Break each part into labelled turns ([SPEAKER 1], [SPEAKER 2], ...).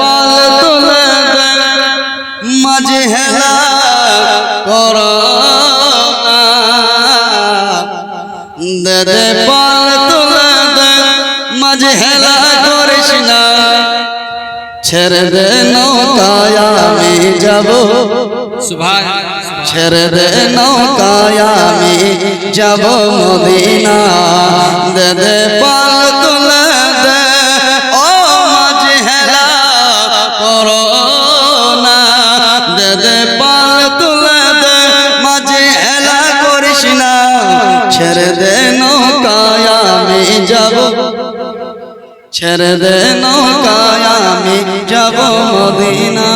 [SPEAKER 1] পাল হেলা কর দে হেলা করিস না। ছেড়ে দে নৌকায় আমি যাব। ছেড়ে দে নৌকায় আমি যাব মদিনা। দে পাল নৌকায় যাব। ছেড়ে দে যাব মদিনা।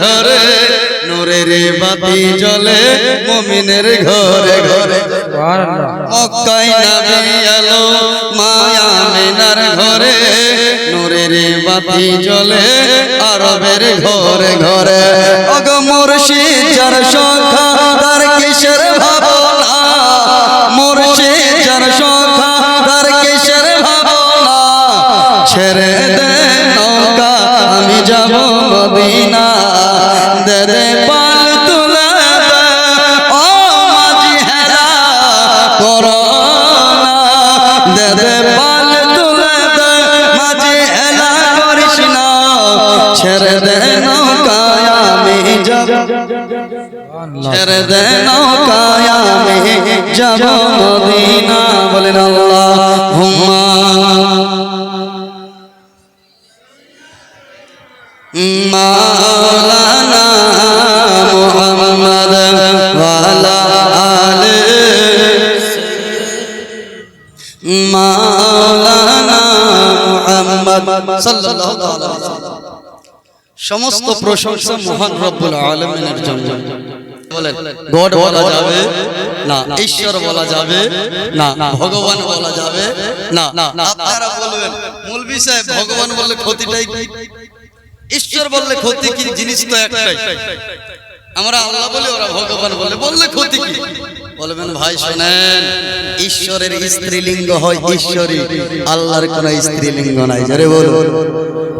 [SPEAKER 1] ঘরে। নূরের বাতি জ্বলে মুমিনের ঘরে। ঘরে মক্কাই নবী এলো মায়ামিনার ঘরে। নূরের বাতি জ্বলে আরবের ঘরে ঘরে। অগ মুর্শিদ যার আমি যাব মদিনা বলেন আল্লাহ হুম্মা মাওলানা মুহাম্মদ ওয়ালা আলে মাওলানা মুহাম্মদ সাল্লাল্লাহু আলাইহি সমস্ত প্রশংসা মহান রব্বুল আলমিনের জন্য। বলেন গড বলা যাবে? না। ঈশ্বর বলা যাবে? না। ভগবান বলা যাবে? না। আপনারা বলবেন মৌলভী সাহেব ভগবান বললে ক্ষতিটাই কি? ঈশ্বর বললে ক্ষতি কি? জিনিস তো একটাই। আমরা আল্লাহ বলে ওরা ভগবান বলে বললে ক্ষতি কি? বলবেন ভাই শোনেন ঈশ্বরের স্ত্রীলিঙ্গ হয় ঈশ্বরী আল্লাহর কোন স্ত্রীলিঙ্গ নাই। বলুন। আহ,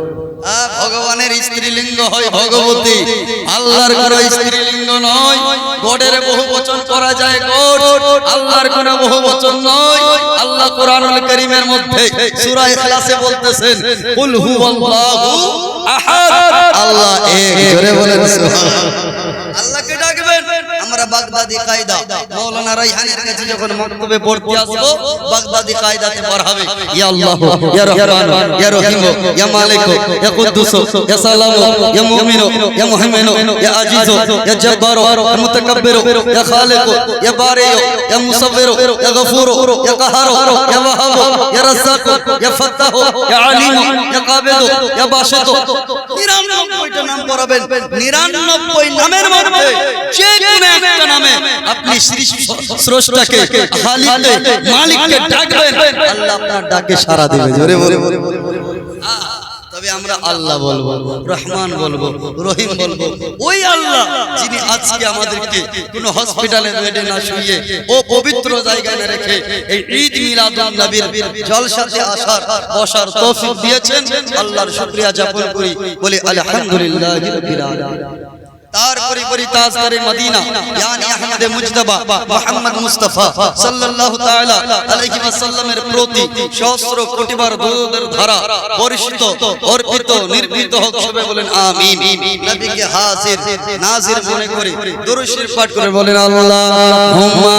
[SPEAKER 1] ভগবানের স্ত্রীলিঙ্গ হয় ভগবতী। আল্লাহর কোন স্ত্রীলিঙ্গ নয়। গডের বহু বচন করা যায় গড। আল্লাহর কোন বহু বচন নয়। আল্লাহ কোরআনুল কারীমের মধ্যে সূরা ইখলাসে বলতেছেন কুল হুয়াল্লাহু আহাদ। আল্লাহ এক জোরে বলেন সুবহানাল্লাহ। আল্লাহকে ডাকবেন। আমরা বাগদাদি কায়দা। মাওলানা রাইহানের কাছে যখন মক্তবে পড়তে আসব, বাগদাদি কায়দাতে পড়াবে ইয়া আল্লাহ, ইয়া রহমান, ইয়া রহিম, ইয়া মালিক, ইয়া কুদ্দুস, ইয়া সালাম, ইয়া মুমিন, ইয়া মুহাইমিন ইয়া আজিজ, ইয়া জব্বার, ইয়া মুতাকাব্বির, ইয়া খালিক, ইয়া বারি, ইয়া মুসাব্বির, ইয়া গফুর, ইয়া কাহার, ইয়া ওয়াহাব, ইয়া রাজ্জাক, ইয়া ফাত্তাহ, ইয়া আলিম, ইয়া কাবিদ, ইয়া বাসিত। 99টা নাম পড়াবেন। 99 নামের মধ্যে যে কোনো একটা নামে আপনি স্রষ্টাকে খালিকে মালিককে ডাকবেন। আল্লাহ আপনার ডাকে সাড়া দিবে জোরে বলে তবে আমরা আল্লাহ বলব, রহমান বলব, রহিম বলব। ওই আল্লাহ যিনি আজকে আমাদেরকে কোন হসপিটালে বেডে না শুয়ে ও পবিত্র জায়গায় রেখে এই ঈদ মিলাদ নবীর জলসাতে আসার, বসার তৌফিক দিয়েছেন। আল্লাহর শুকরিয়া জ্ঞাপন করি। বলি, আলহামদুলিল্লাহি রাব্বিল আলামিন। তারপরে পরি তাজদারে মদিনা ইয়ানি আহমদ মুজতবা মুহাম্মদ মুস্তাফা সাল্লাল্লাহু তাআলা আলাইহি ওয়াসাল্লামের প্রতি সহস্র কোটিবার দরুদের ধারা বর্ষিত অর্পিত নির্মিত হোক সবে বলেন আমিন নবীকে হাজির নাজির মনে করে দরুদ শরীফ পাঠ করে বলেন আল্লাহুম্মা